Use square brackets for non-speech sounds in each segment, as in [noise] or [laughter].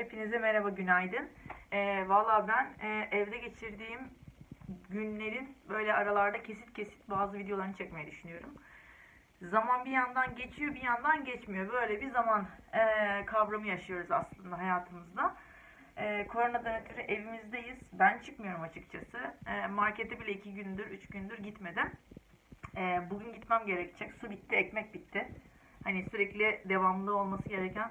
Hepinize merhaba, günaydın. Ee, Valla ben e, evde geçirdiğim günlerin böyle aralarda kesit kesit bazı videolarını çekmeyi düşünüyorum. Zaman bir yandan geçiyor, bir yandan geçmiyor. Böyle bir zaman e, kavramı yaşıyoruz aslında hayatımızda. E, koronadan ötürü evimizdeyiz. Ben çıkmıyorum açıkçası. E, markete bile iki gündür, üç gündür gitmedim. E, bugün gitmem gerekecek. Su bitti, ekmek bitti. Hani sürekli devamlı olması gereken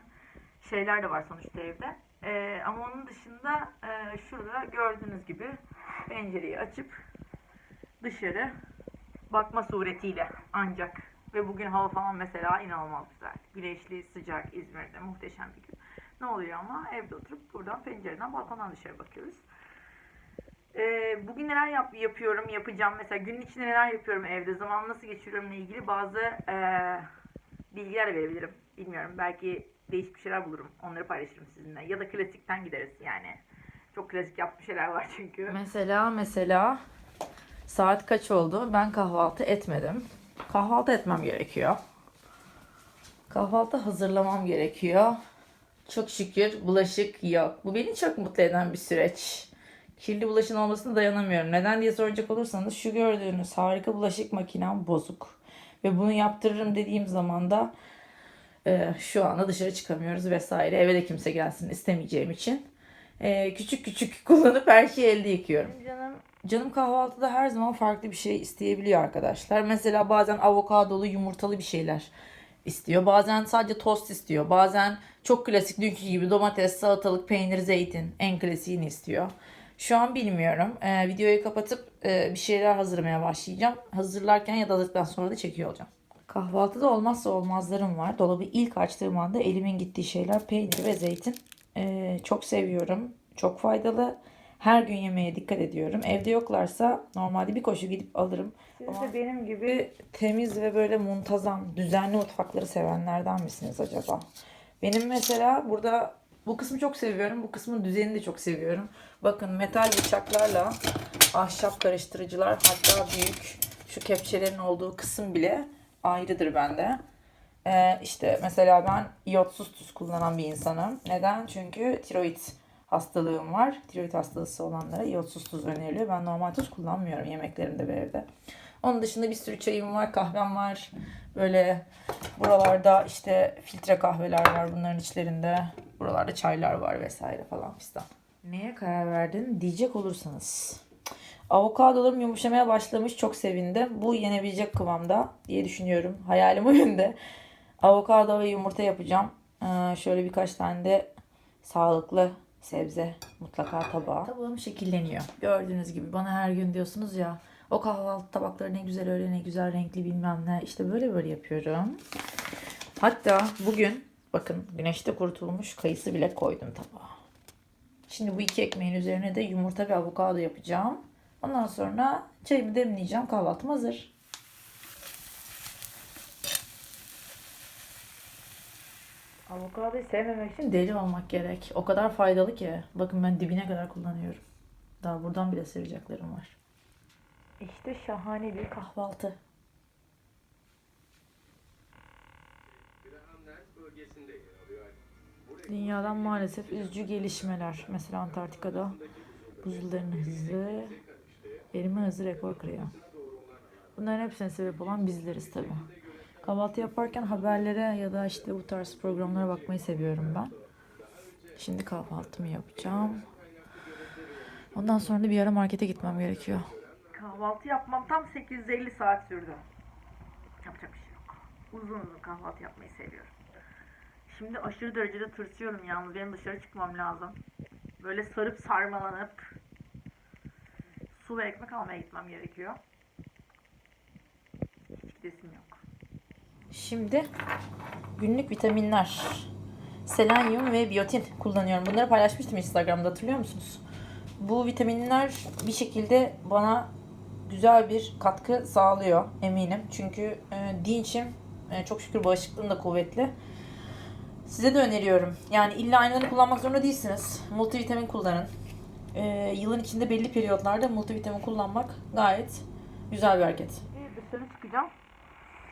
şeyler de var sonuçta evde. Ee, ama onun dışında e, şurada gördüğünüz gibi pencereyi açıp dışarı bakma suretiyle ancak. Ve bugün hava falan mesela inanılmaz güzel. Güneşli, sıcak, İzmir'de muhteşem bir gün. Ne oluyor ama evde oturup buradan pencereden balkondan dışarı bakıyoruz. Ee, bugün neler yap- yapıyorum, yapacağım. Mesela günün içinde neler yapıyorum evde, zaman nasıl geçiriyorumla ilgili bazı e, bilgiler verebilirim. Bilmiyorum. Belki değişik bir şeyler bulurum. Onları paylaşırım sizinle. Ya da klasikten gideriz yani. Çok klasik yapmış şeyler var çünkü. Mesela mesela saat kaç oldu? Ben kahvaltı etmedim. Kahvaltı etmem gerekiyor. Kahvaltı hazırlamam gerekiyor. Çok şükür bulaşık yok. Bu beni çok mutlu eden bir süreç. Kirli bulaşın olmasına dayanamıyorum. Neden diye soracak olursanız şu gördüğünüz harika bulaşık makinem bozuk. Ve bunu yaptırırım dediğim zaman da e, şu anda dışarı çıkamıyoruz vesaire. Eve de kimse gelsin istemeyeceğim için. e, küçük küçük [laughs] kullanıp her şeyi elde yıkıyorum. Canım Canım kahvaltıda her zaman farklı bir şey isteyebiliyor arkadaşlar. Mesela bazen avokadolu yumurtalı bir şeyler istiyor. Bazen sadece tost istiyor. Bazen çok klasik dünkü gibi domates, salatalık, peynir, zeytin en klasiğini istiyor. Şu an bilmiyorum. Ee, videoyu kapatıp e, bir şeyler hazırlamaya başlayacağım. Hazırlarken ya da hazırlıktan sonra da çekiyor olacağım. Kahvaltıda olmazsa olmazlarım var. Dolabı ilk açtığım anda elimin gittiği şeyler peynir ve zeytin. Ee, çok seviyorum. Çok faydalı. Her gün yemeğe dikkat ediyorum. Evde yoklarsa normalde bir koşu gidip alırım. Siz de benim gibi temiz ve böyle muntazam, düzenli mutfakları sevenlerden misiniz acaba? Benim mesela burada bu kısmı çok seviyorum. Bu kısmın düzenini de çok seviyorum. Bakın metal bıçaklarla ahşap karıştırıcılar hatta büyük şu kepçelerin olduğu kısım bile ayrıdır bende. Ee, işte mesela ben iyotsuz tuz kullanan bir insanım. Neden? Çünkü tiroid hastalığım var. Tiroid hastalığı olanlara iyotsuz tuz öneriliyor. Ben normal tuz kullanmıyorum yemeklerimde ve evde. Onun dışında bir sürü çayım var, kahvem var. Böyle buralarda işte filtre kahveler var bunların içlerinde. Buralarda çaylar var vesaire falan fistan. Neye karar verdin diyecek olursanız. Avokadolarım yumuşamaya başlamış. Çok sevindim. Bu yenebilecek kıvamda diye düşünüyorum. Hayalim o yönde. Avokado ve yumurta yapacağım. Ee, şöyle birkaç tane de sağlıklı sebze mutlaka tabağa. Tabağım şekilleniyor. Gördüğünüz gibi bana her gün diyorsunuz ya o kahvaltı tabakları ne güzel öyle ne güzel renkli bilmem ne. İşte böyle böyle yapıyorum. Hatta bugün bakın güneşte kurutulmuş kayısı bile koydum tabağa. Şimdi bu iki ekmeğin üzerine de yumurta ve avokado yapacağım. Ondan sonra çayımı demleyeceğim. Kahvaltım hazır. Avokadoyu sevmemek için deli olmak gerek. O kadar faydalı ki. Bakın ben dibine kadar kullanıyorum. Daha buradan bile seveceklerim var. İşte şahane bir kahvaltı. Dünyadan maalesef üzücü gelişmeler. Mesela Antarktika'da buzulların hızı erime hızı rekor kırıyor. Bunların hepsine sebep olan bizleriz tabii. Kahvaltı yaparken haberlere ya da işte bu tarz programlara bakmayı seviyorum ben. Şimdi kahvaltımı yapacağım. Ondan sonra da bir ara markete gitmem gerekiyor. Kahvaltı yapmam tam 850 saat sürdü. Yapacak bir şey yok. Uzun uzun kahvaltı yapmayı seviyorum. Şimdi aşırı derecede tırsıyorum yalnız. Benim dışarı çıkmam lazım. Böyle sarıp sarmalanıp su ve ekmek almaya gitmem gerekiyor. Gidesim yok. Şimdi günlük vitaminler. Selenyum ve biyotin kullanıyorum. Bunları paylaşmıştım Instagram'da hatırlıyor musunuz? Bu vitaminler bir şekilde bana güzel bir katkı sağlıyor eminim. Çünkü e, dinçim e, çok şükür bağışıklığım da kuvvetli. Size de öneriyorum. Yani illa aynılarını kullanmak zorunda değilsiniz. Multivitamin kullanın. E, yılın içinde belli periyotlarda multivitamin kullanmak gayet güzel bir hareket. Dışarı çıkacağım.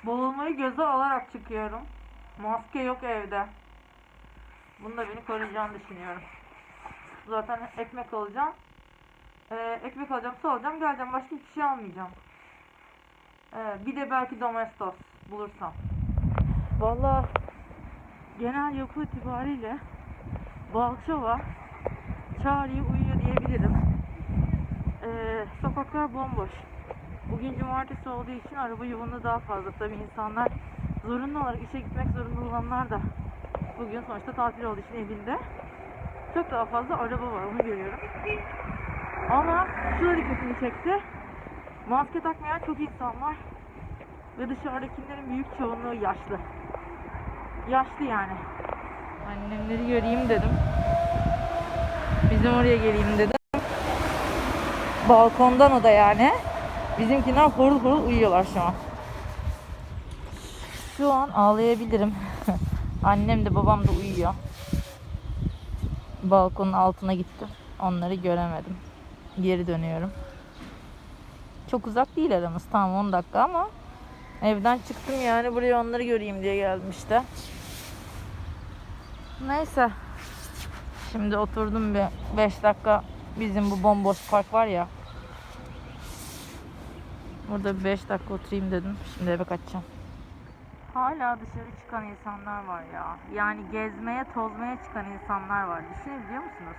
Boğulmayı göze alarak çıkıyorum. Maske yok evde. Bunda beni koruyacağını düşünüyorum. Zaten ekmek alacağım. Ee, ekmek alacağım, su alacağım, geleceğim. Başka hiçbir şey almayacağım. Ee, bir de belki domestos bulursam. Vallahi genel yapı itibariyle Balçova Çağrı'yı uyuyor diyebilirim. Ee, sokaklar bomboş. Bugün cumartesi olduğu için araba yoğunluğu daha fazla. Tabii insanlar zorunlu olarak işe gitmek zorunda olanlar da bugün sonuçta tatil olduğu için evinde. Çok daha fazla araba var onu görüyorum. Ama şu da dikkatimi çekti. Maske takmayan çok insan var. Ve dışarıdakilerin büyük çoğunluğu yaşlı. Yaşlı yani. Annemleri göreyim dedim. Bizim oraya geleyim dedim. Balkondan o da yani. Bizimkiler horul horul uyuyorlar şu an. Şu an ağlayabilirim. [laughs] Annem de babam da uyuyor. Balkonun altına gittim. Onları göremedim. Geri dönüyorum. Çok uzak değil aramız. Tam 10 dakika ama evden çıktım yani buraya onları göreyim diye geldim işte. Neyse. Şimdi oturdum bir 5 dakika bizim bu bomboş park var ya. Burada bir 5 dakika oturayım dedim. Şimdi eve kaçacağım. Hala dışarı çıkan insanlar var ya. Yani gezmeye, tozmaya çıkan insanlar var. Düşünebiliyor musunuz?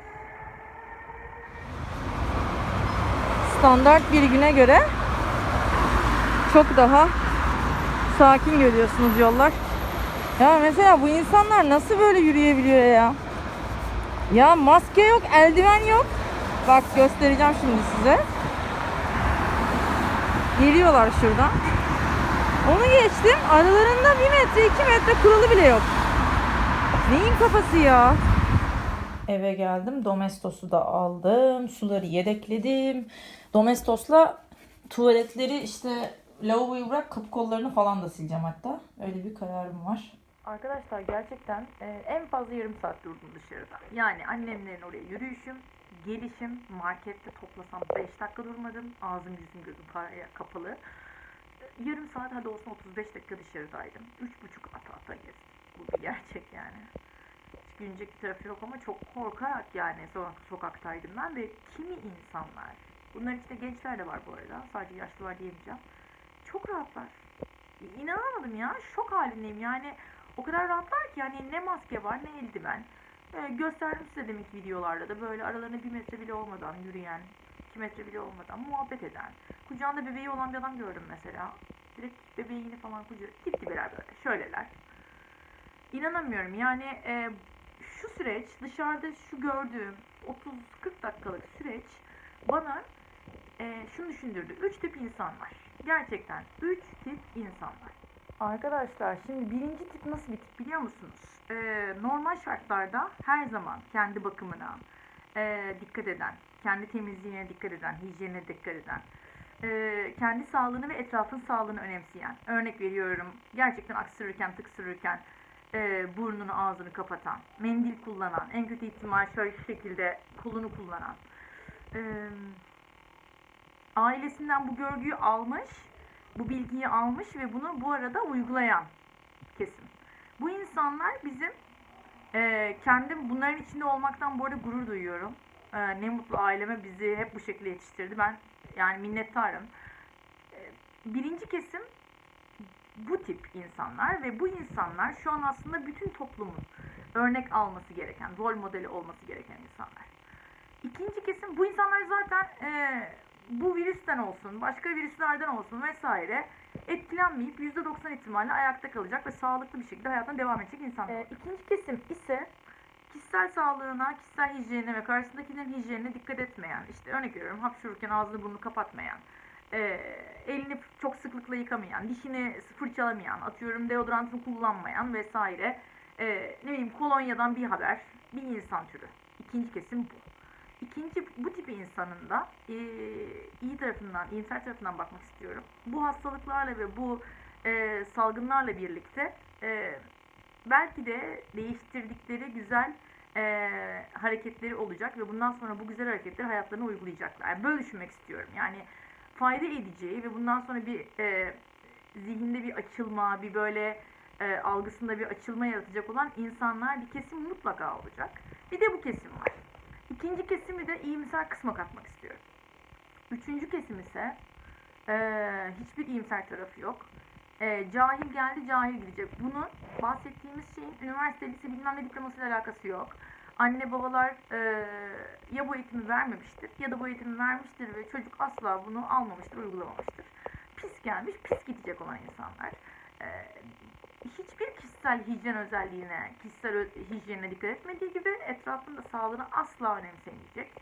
Standart bir güne göre çok daha sakin görüyorsunuz yollar. Ya mesela bu insanlar nasıl böyle yürüyebiliyor ya? Ya maske yok, eldiven yok. Bak göstereceğim şimdi size. Geliyorlar şuradan. Onu geçtim. Aralarında bir metre, iki metre kuralı bile yok. Neyin kafası ya? Eve geldim. Domestos'u da aldım. Suları yedekledim. Domestos'la tuvaletleri işte lavaboyu bırak kapı kollarını falan da sileceğim hatta. Öyle bir kararım var. Arkadaşlar gerçekten e, en fazla yarım saat durdum dışarıda. Yani annemlerin oraya yürüyüşüm, gelişim, markette toplasam 5 dakika durmadım. Ağzım yüzüm gözüm ka- kapalı. E, Yarım saat hadi olsun 35 dakika dışarıdaydım. 3,5 ata ata gezdim. Bu bir gerçek yani. Günceki trafik yok ama çok korkarak yani sokak, sokaktaydım ben ve kimi insanlar, bunların içinde gençler de var bu arada, sadece yaşlılar diyemeyeceğim. Çok rahatlar. İnanamadım ya, şok halindeyim yani. O kadar rahatlar ki yani ne maske var ne eldiven. Ee, gösterdim size demek videolarda da böyle aralarında bir metre bile olmadan yürüyen, iki metre bile olmadan muhabbet eden. Kucağında bebeği olan bir adam gördüm mesela. Direkt bebeğini falan kucağı dip dibeler böyle şöyleler. İnanamıyorum yani e, şu süreç dışarıda şu gördüğüm 30-40 dakikalık süreç bana e, şunu düşündürdü. Üç tip insan var. Gerçekten üç tip insan var. Arkadaşlar şimdi birinci tip nasıl bir tip biliyor musunuz? E, normal şartlarda her zaman kendi bakımına e, dikkat eden, kendi temizliğine dikkat eden, hijyenine dikkat eden, e, kendi sağlığını ve etrafın sağlığını önemseyen. Örnek veriyorum gerçekten aksırırken tıksırırken e, burnunu ağzını kapatan, mendil kullanan, en kötü ihtimal şöyle şu şekilde kolunu kullanan, e, ailesinden bu görgüyü almış, bu bilgiyi almış ve bunu bu arada uygulayan kesim. Bu insanlar bizim e, kendim bunların içinde olmaktan bu arada gurur duyuyorum. E, ne mutlu aileme bizi hep bu şekilde yetiştirdi. Ben yani minnettarım. E, birinci kesim bu tip insanlar ve bu insanlar şu an aslında bütün toplumun örnek alması gereken, rol modeli olması gereken insanlar. İkinci kesim bu insanlar zaten e, bu virüsten olsun, başka virüslerden olsun vesaire etkilenmeyip %90 ihtimalle ayakta kalacak ve sağlıklı bir şekilde hayatına devam edecek insanlar. ikinci kesim ise kişisel sağlığına, kişisel hijyenine ve karşısındakilerin hijyenine dikkat etmeyen, işte örnek veriyorum hapşururken ağzını burnunu kapatmayan, e, elini çok sıklıkla yıkamayan, dişini fırçalamayan, atıyorum deodorantını kullanmayan vesaire, e, ne bileyim kolonyadan bir haber, bir insan türü. İkinci kesim bu. İkinci bu tip insanın da e, iyi tarafından, iyimser tarafından bakmak istiyorum. Bu hastalıklarla ve bu e, salgınlarla birlikte e, belki de değiştirdikleri güzel e, hareketleri olacak ve bundan sonra bu güzel hareketleri hayatlarına uygulayacaklar. Yani böyle düşünmek istiyorum. Yani fayda edeceği ve bundan sonra bir e, zihinde bir açılma, bir böyle e, algısında bir açılma yaratacak olan insanlar bir kesim mutlaka olacak. Bir de bu kesim var. İkinci kesimi de iyimser kısma katmak istiyorum. Üçüncü kesim ise e, hiçbir iyimser tarafı yok. E, cahil geldi cahil gidecek. Bunun bahsettiğimiz şeyin üniversite, lise bilmem ne diplomasıyla alakası yok. Anne babalar e, ya bu eğitimi vermemiştir ya da bu eğitimi vermiştir ve çocuk asla bunu almamıştır, uygulamamıştır. Pis gelmiş, pis gidecek olan insanlar. E, hiçbir kişisel hijyen özelliğine, kişisel hijyenine dikkat etmediği gibi etrafında sağlığını asla önemsemeyecek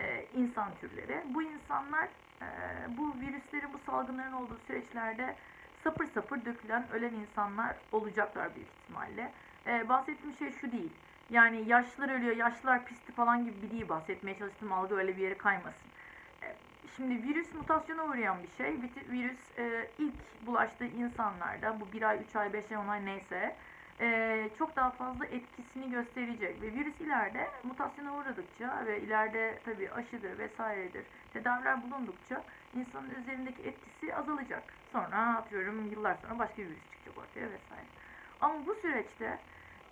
e, insan türleri. Bu insanlar e, bu virüslerin, bu salgınların olduğu süreçlerde sapır sapır dökülen, ölen insanlar olacaklar büyük ihtimalle. E, bahsettiğim şey şu değil. Yani yaşlılar ölüyor, yaşlılar pisti falan gibi bir değil bahsetmeye çalıştığım algı öyle bir yere kaymasın. Şimdi virüs mutasyona uğrayan bir şey. Virüs e, ilk bulaştığı insanlarda bu bir ay, üç ay, beş ay, on ay neyse e, çok daha fazla etkisini gösterecek ve virüs ileride mutasyona uğradıkça ve ileride tabii aşıdır vesairedir tedaviler bulundukça insanın üzerindeki etkisi azalacak. Sonra atıyorum yıllar sonra başka bir virüs çıkacak ortaya vesaire. Ama bu süreçte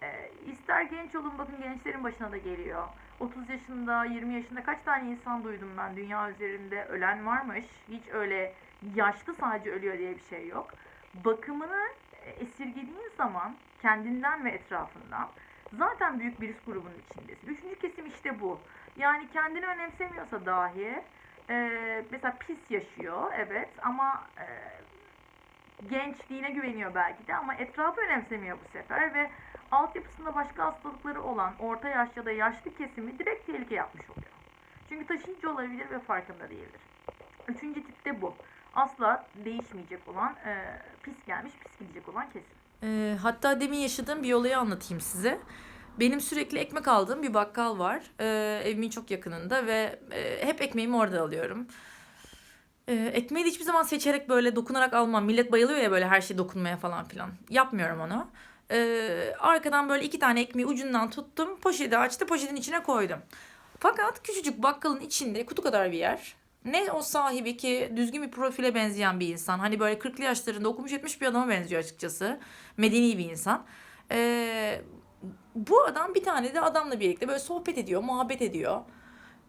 e, ister genç olun bakın gençlerin başına da geliyor. 30 yaşında, 20 yaşında kaç tane insan duydum ben dünya üzerinde ölen varmış. Hiç öyle yaşlı sadece ölüyor diye bir şey yok. Bakımını e, esirgediğin zaman kendinden ve etrafından zaten büyük bir risk grubunun içindesin. Üçüncü kesim işte bu. Yani kendini önemsemiyorsa dahi e, mesela pis yaşıyor evet ama e, gençliğine güveniyor belki de ama etrafı önemsemiyor bu sefer ve altyapısında başka hastalıkları olan orta yaş ya da yaşlı kesimi direkt tehlike yapmış oluyor. Çünkü taşıyıcı olabilir ve farkında değildir. Üçüncü tip de bu. Asla değişmeyecek olan, e, pis gelmiş, pis gidecek olan kesim. Ee, hatta demin yaşadığım bir olayı anlatayım size. Benim sürekli ekmek aldığım bir bakkal var. Ee, evimin çok yakınında ve e, hep ekmeğimi orada alıyorum. Ee, ekmeği de hiçbir zaman seçerek böyle dokunarak almam. Millet bayılıyor ya böyle her şeye dokunmaya falan filan. Yapmıyorum onu. Ee, arkadan böyle iki tane ekmeği ucundan tuttum. Poşeti açtı poşetin içine koydum. Fakat küçücük bakkalın içinde kutu kadar bir yer. Ne o sahibi ki düzgün bir profile benzeyen bir insan. Hani böyle 40'lı yaşlarında okumuş etmiş bir adama benziyor açıkçası. Medeni bir insan. Ee, bu adam bir tane de adamla birlikte böyle sohbet ediyor, muhabbet ediyor.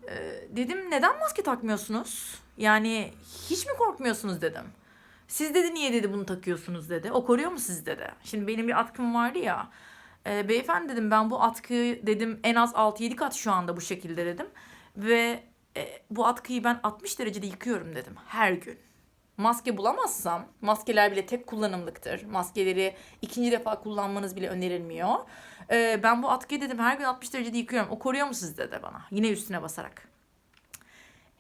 Ee, dedim neden maske takmıyorsunuz? Yani hiç mi korkmuyorsunuz dedim. Siz dedi niye dedi bunu takıyorsunuz dedi. O koruyor mu sizi dedi. Şimdi benim bir atkım vardı ya. E, beyefendi dedim ben bu atkıyı dedim en az 6-7 kat şu anda bu şekilde dedim. Ve e, bu atkıyı ben 60 derecede yıkıyorum dedim her gün. Maske bulamazsam, maskeler bile tek kullanımlıktır. Maskeleri ikinci defa kullanmanız bile önerilmiyor. E, ben bu atkıyı dedim her gün 60 derecede yıkıyorum. O koruyor mu sizi dedi bana. Yine üstüne basarak.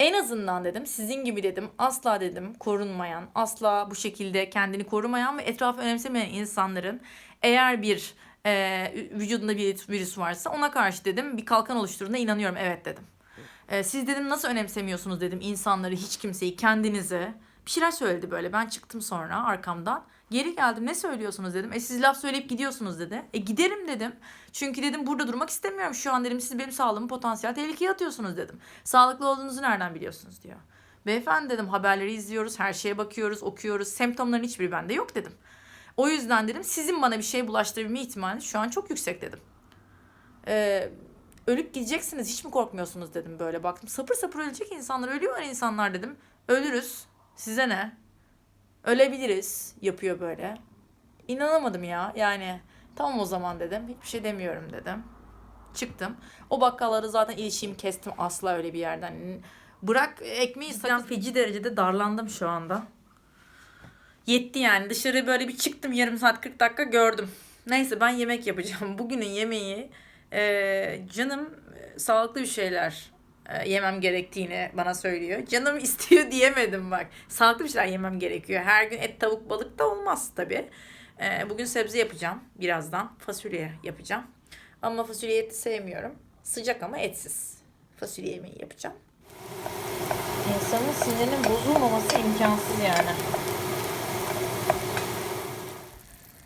En azından dedim sizin gibi dedim asla dedim korunmayan, asla bu şekilde kendini korumayan ve etrafı önemsemeyen insanların eğer bir e, vücudunda bir virüs varsa ona karşı dedim bir kalkan oluşturduğuna inanıyorum. Evet dedim. E, siz dedim nasıl önemsemiyorsunuz dedim insanları, hiç kimseyi, kendinizi. Bir şeyler söyledi böyle. Ben çıktım sonra arkamdan. Geri geldim ne söylüyorsunuz dedim. E siz laf söyleyip gidiyorsunuz dedi. E giderim dedim. Çünkü dedim burada durmak istemiyorum. Şu an dedim siz benim sağlığımı potansiyel tehlikeye atıyorsunuz dedim. Sağlıklı olduğunuzu nereden biliyorsunuz diyor. Beyefendi dedim haberleri izliyoruz, her şeye bakıyoruz, okuyoruz. Semptomların hiçbiri bende yok dedim. O yüzden dedim sizin bana bir şey bulaştırabilme ihtimaliniz şu an çok yüksek dedim. Ee, ölüp gideceksiniz hiç mi korkmuyorsunuz dedim böyle baktım. Sapır sapır ölecek insanlar ölüyorlar insanlar dedim. Ölürüz size ne? Ölebiliriz yapıyor böyle. İnanamadım ya yani tamam o zaman dedim hiçbir şey demiyorum dedim. Çıktım. O bakkalları zaten ilişiğimi kestim asla öyle bir yerden. Bırak ekmeği sakın feci derecede darlandım şu anda. Yetti yani. Dışarı böyle bir çıktım yarım saat 40 dakika gördüm. Neyse ben yemek yapacağım. [laughs] Bugünün yemeği e, canım e, sağlıklı bir şeyler yemem gerektiğini bana söylüyor. Canım [laughs] istiyor diyemedim bak. Sağlıklı bir şeyler yemem gerekiyor. Her gün et, tavuk, balık da olmaz tabii. E, bugün sebze yapacağım birazdan. Fasulye yapacağım. Ama fasulye etli sevmiyorum. Sıcak ama etsiz. Fasulye yemeği yapacağım. İnsanın sinirinin bozulmaması imkansız yani.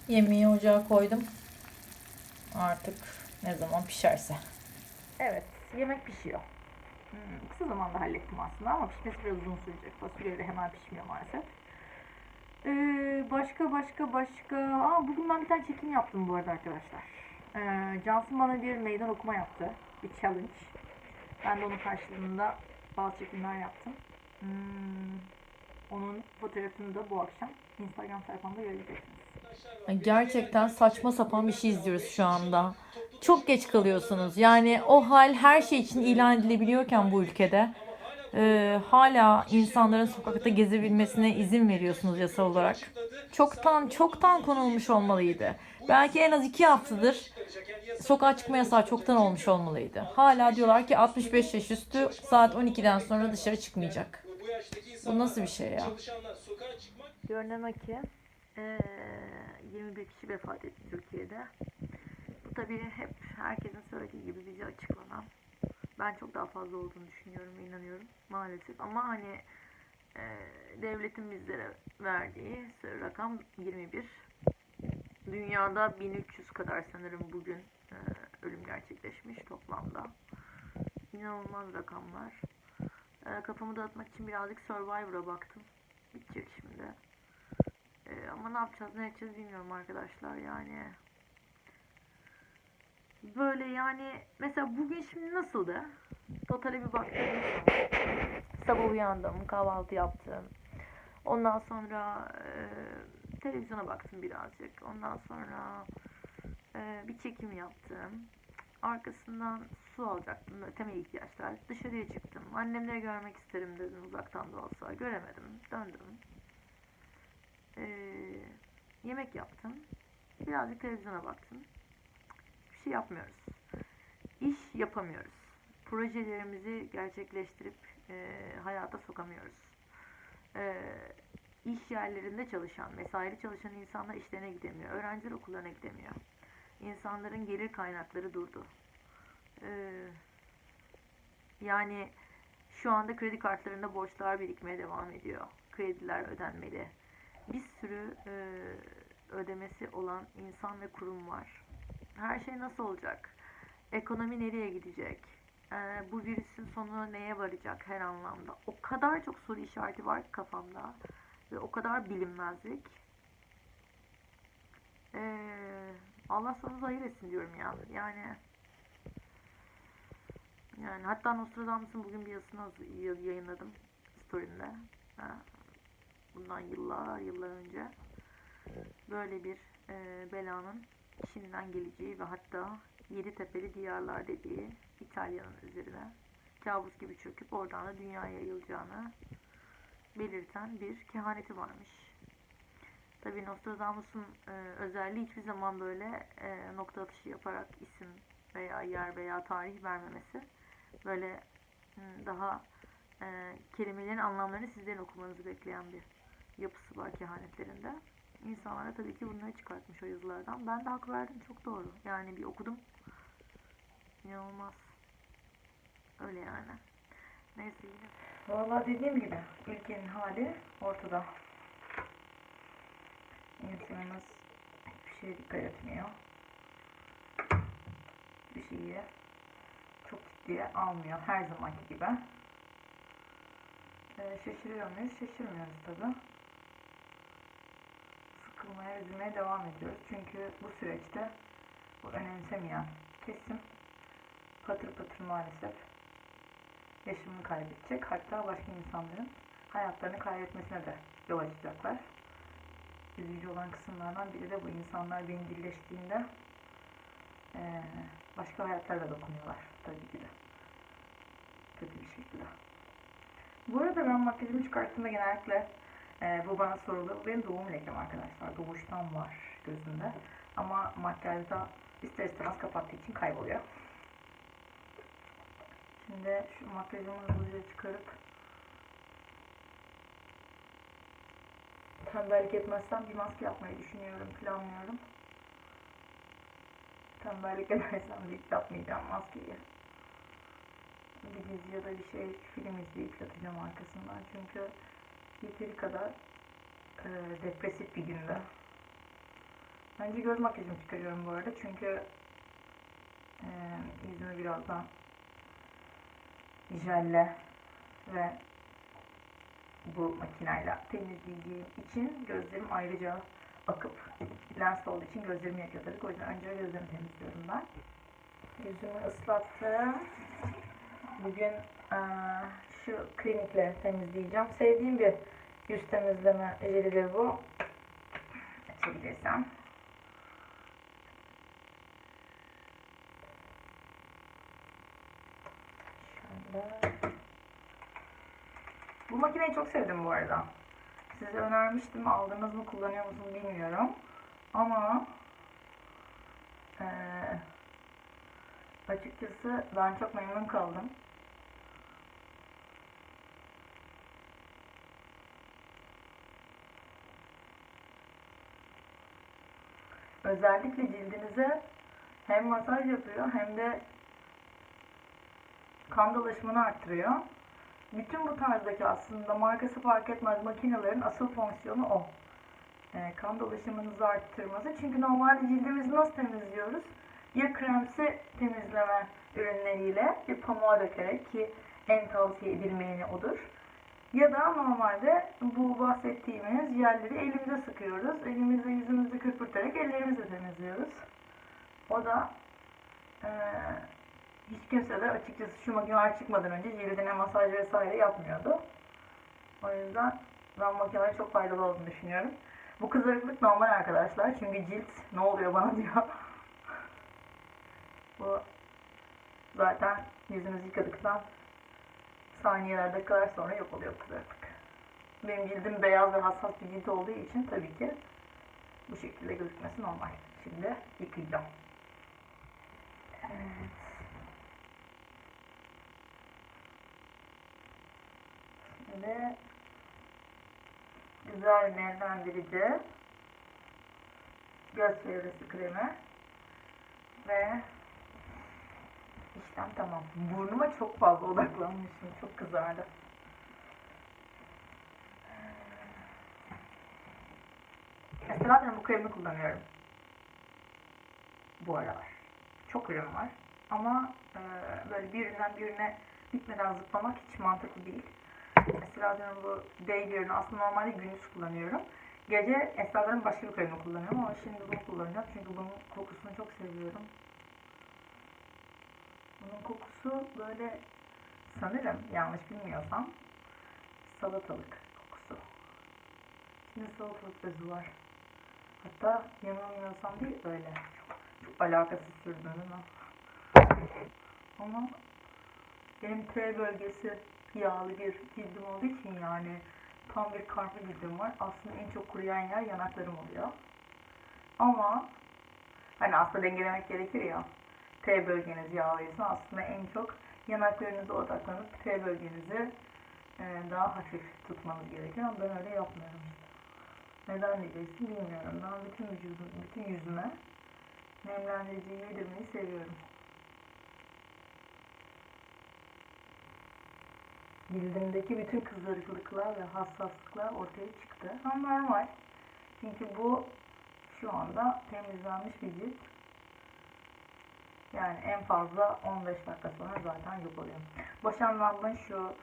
Yemeği ocağa koydum. Artık ne zaman pişerse. Evet, yemek pişiyor. Hmm, kısa zamanda hallettim aslında ama pişmesi biraz uzun sürecek. Fasulye de hemen pişmiyor maalesef. Ee, başka başka başka. Aa, bugün ben bir tane çekim yaptım bu arada arkadaşlar. Ee, Cansın bana bir meydan okuma yaptı. Bir challenge. Ben de onun karşılığında bazı çekimler yaptım. Hmm, onun fotoğrafını da bu akşam Instagram sayfamda göreceksiniz. Gerçekten saçma sapan bir şey izliyoruz şu anda. Çok geç kalıyorsunuz. Yani o hal her şey için ilan edilebiliyorken bu ülkede e, hala insanların sokakta gezebilmesine izin veriyorsunuz yasal olarak. Çoktan çoktan konulmuş olmalıydı. Belki en az iki haftadır sokağa çıkma yasağı çoktan olmuş olmalıydı. Hala diyorlar ki 65 yaş üstü saat 12'den sonra dışarı çıkmayacak. Bu nasıl bir şey ya? Görünen ki eee, 21 kişi vefat etti Türkiye'de. Bu tabii hep herkesin söylediği gibi bize açıklanan. Ben çok daha fazla olduğunu düşünüyorum inanıyorum maalesef. Ama hani eee, devletin bizlere verdiği rakam 21. Dünyada 1300 kadar sanırım bugün eee, ölüm gerçekleşmiş toplamda. İnanılmaz rakamlar. Eee, kafamı dağıtmak için birazcık Survivor'a baktım. Bitecek şimdi. Ee, ama ne yapacağız ne edeceğiz bilmiyorum arkadaşlar yani. Böyle yani mesela bugün şimdi nasıldı? Totale bir zaman. Sabah uyandım, kahvaltı yaptım. Ondan sonra e, televizyona baktım birazcık. Ondan sonra e, bir çekim yaptım. Arkasından su alacaktım. Temel ihtiyaçlar. Dışarıya çıktım. Annemleri görmek isterim dedim uzaktan da olsa. Göremedim. Döndüm. Ee, yemek yaptım. Birazcık televizyona baktım. Bir şey yapmıyoruz. İş yapamıyoruz. Projelerimizi gerçekleştirip e, hayata sokamıyoruz. E, iş yerlerinde çalışan, mesaili çalışan insanlar işlerine gidemiyor. Öğrenciler okullarına gidemiyor. İnsanların gelir kaynakları durdu. E, yani şu anda kredi kartlarında borçlar birikmeye devam ediyor. Krediler ödenmeli bir sürü e, ödemesi olan insan ve kurum var. Her şey nasıl olacak? Ekonomi nereye gidecek? E, bu virüsün sonu neye varacak her anlamda? O kadar çok soru işareti var ki kafamda ve o kadar bilinmezlik. E, Allah sonumuzu hayır etsin diyorum ya. Yani yani hatta Nostradamus'un bugün bir yazısını yayınladım story'imde. Bundan yıllar yıllar önce böyle bir e, belanın Çin'den geleceği ve hatta yedi tepeli diyarlar dediği İtalya'nın üzerine kabus gibi çöküp oradan da dünyaya yayılacağını belirten bir kehaneti varmış. Tabi Nostradamus'un e, özelliği hiçbir zaman böyle e, nokta atışı yaparak isim veya yer veya tarih vermemesi. Böyle daha e, kelimelerin anlamlarını sizlerin okumanızı bekleyen bir yapısı var kehanetlerinde. İnsanlara tabii ki bunları çıkartmış o yazılardan. Ben de hak verdim çok doğru. Yani bir okudum. İnanılmaz. Öyle yani. Neyse yine. Valla dediğim gibi ülkenin hali ortada. İnsanımız hiçbir şeye dikkat etmiyor. Bir şeyi çok ciddiye almıyor her zamanki gibi. Ee, şaşırıyor muyuz? Şaşırmıyoruz tabi. Sıkılmaya, üzülmeye devam ediyoruz. Çünkü bu süreçte bu önemsemeyen kesim patır patır maalesef yaşamını kaybedecek. Hatta başka insanların hayatlarını kaybetmesine de yol açacaklar. Üzücü olan kısımlardan biri de bu insanlar bencilleştiğinde başka hayatlara dokunuyorlar tabii ki de. Kötü bir şekilde. Bu arada ben makyajımı çıkarttığımda genellikle e, bu bana sorulur. Bu benim doğum lekem arkadaşlar. Doğuştan var gözümde. Ama makyajda ister istemez kapattığı için kayboluyor. Şimdi şu makyajımı hızlıca çıkarıp tembellik etmezsem bir maske yapmayı düşünüyorum, planlıyorum. Tembellik edersem de hiç yapmayacağım maskeyi bir dizi ya da bir şey film izleyip yatacağım arkasından. Çünkü yeteri kadar e, depresif bir günde. Bence göz makyajımı çıkarıyorum bu arada. Çünkü e, yüzümü birazdan jelle ve bu makineyle temizleyeceğim için gözlerim ayrıca akıp lens olduğu için gözlerimi yakıyor tabii. O yüzden önce gözlerimi temizliyorum ben. Yüzümü ıslattım. Bugün eee, şu klinikle temizleyeceğim. Sevdiğim bir yüz temizleme jelidir bu. Açabilirsem. Şöyle. Bu makineyi çok sevdim bu arada. Size önermiştim. Aldınız mı kullanıyor musunuz bilmiyorum. Ama eee, açıkçası ben çok memnun kaldım. Özellikle cildinize hem masaj yapıyor hem de kan dolaşımını arttırıyor. Bütün bu tarzdaki aslında markası fark etmez makinelerin asıl fonksiyonu o. Ee, kan dolaşımınızı arttırması. Çünkü normalde cildimizi nasıl temizliyoruz? Ya kremsi temizleme ürünleriyle bir pamuğa dökerek ki en tavsiye edilmeyeni odur. Ya da normalde bu bahsettiğimiz yerleri elimize sıkıyoruz. Elimizle yüzümüzü köpürterek ellerimizle temizliyoruz. O da eee hiç kimse de açıkçası şu makineler çıkmadan önce cildine masaj vesaire yapmıyordu. O yüzden ben makinelerin çok faydalı olduğunu düşünüyorum. Bu kızarıklık normal arkadaşlar. Çünkü cilt ne oluyor bana [laughs] diyor. Bu zaten yüzünüzü yıkadıktan saniyeler dakikalar sonra yok oluyor kızarıklık. Benim cildim beyaz ve hassas bir cilt olduğu için tabii ki bu şekilde gözükmesi normal. Şimdi yıkayacağım. Evet. Şimdi güzel nemlendirici göz çevresi kremi ve işlem tamam. Burnuma çok fazla odaklanmışım. Çok kızardı. Mesela ben bu kremi kullanıyorum. Bu aralar. Çok ürün var. Ama e, böyle bir üründen bir ürüne bitmeden zıplamak hiç mantıklı değil. Mesela diyorum bu day ürünü aslında normalde gündüz kullanıyorum. Gece Esra'ların başka bir kremi kullanıyorum ama şimdi bunu kullanacağım çünkü bunun kokusunu çok seviyorum. Bunun kokusu böyle sanırım yanlış bilmiyorsam salatalık kokusu. İçinde salatalık özü var. Hatta yanılmıyorsam değil öyle. Çok, alakasız sürdüm ama. [laughs] Ama benim T bölgesi yağlı bir cildim olduğu için yani tam bir karpuz cildim var. Aslında en çok kuruyan yer yanaklarım oluyor. Ama hani aslında dengelemek gerekir ya. T bölgeniz yağlıysa aslında en çok yanaklarınıza odaklanıp T bölgenizi e, daha hafif tutmanız gerekiyor ama ben öyle yapmıyorum. Neden diyeceksin bilmiyorum. Ben bütün vücudum, bütün yüzüme nemlendirici yedirmeyi seviyorum. Cildimdeki bütün kızarıklıklar ve hassaslıklar ortaya çıktı. Ama normal. Çünkü bu şu anda temizlenmiş bir cilt. Yani en fazla 15 dakika sonra zaten yok oluyor. Boşan Lamb'ın şu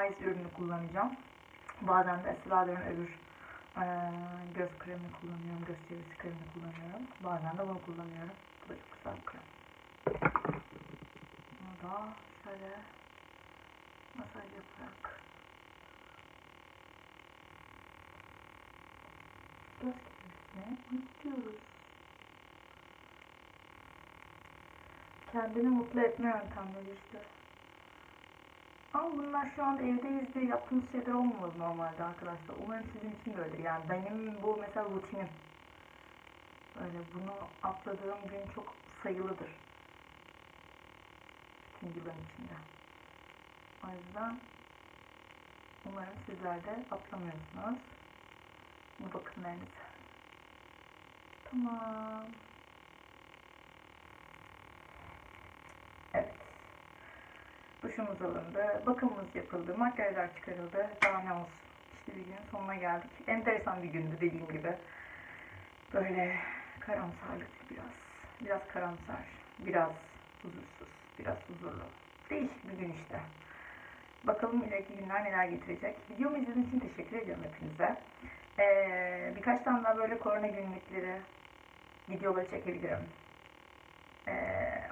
Eyes ürünü kullanacağım. Bazen de Esra'ların öbür eee, göz kremini kullanıyorum. Göz çevresi kremini kullanıyorum. Bazen de bunu kullanıyorum. Bu da çok güzel bir krem. Bunu da şöyle masaj yaparak göz çevresine unutuyoruz. Kendini mutlu etme yöntemleri işte. Ama bunlar şu anda evdeyiz diye yaptığımız şeyler olmamalı normalde arkadaşlar. Umarım sizin için de öyle. Yani benim bu mesela rutinim. Öyle bunu atladığım gün çok sayılıdır. Bütün yılın içinde. O yüzden umarım sizler de atlamıyorsunuz bu bakımlarınızı. Tamam. Evet. Duşumuz alındı, bakımımız yapıldı, makyajlar çıkarıldı. Daha ne olsun. İşte bir günün sonuna geldik. Enteresan bir gündü dediğim gibi. Böyle karamsarlıklı biraz. Biraz karamsar, biraz huzursuz, biraz huzurlu. Değişik bir gün işte. Bakalım ileriki günler neler getirecek. Videomu izlediğiniz için teşekkür ediyorum hepinize. Ee, birkaç tane daha böyle korona günlükleri videoları çekebilirim. E,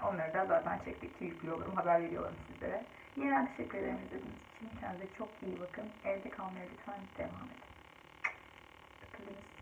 onları da zaten çektikçe yüklüyorum, haber veriyorum sizlere. Yeniden teşekkür ederim izlediğiniz için. Kendinize çok iyi bakın. Evde kalmaya lütfen devam edin. Öpüldünüz.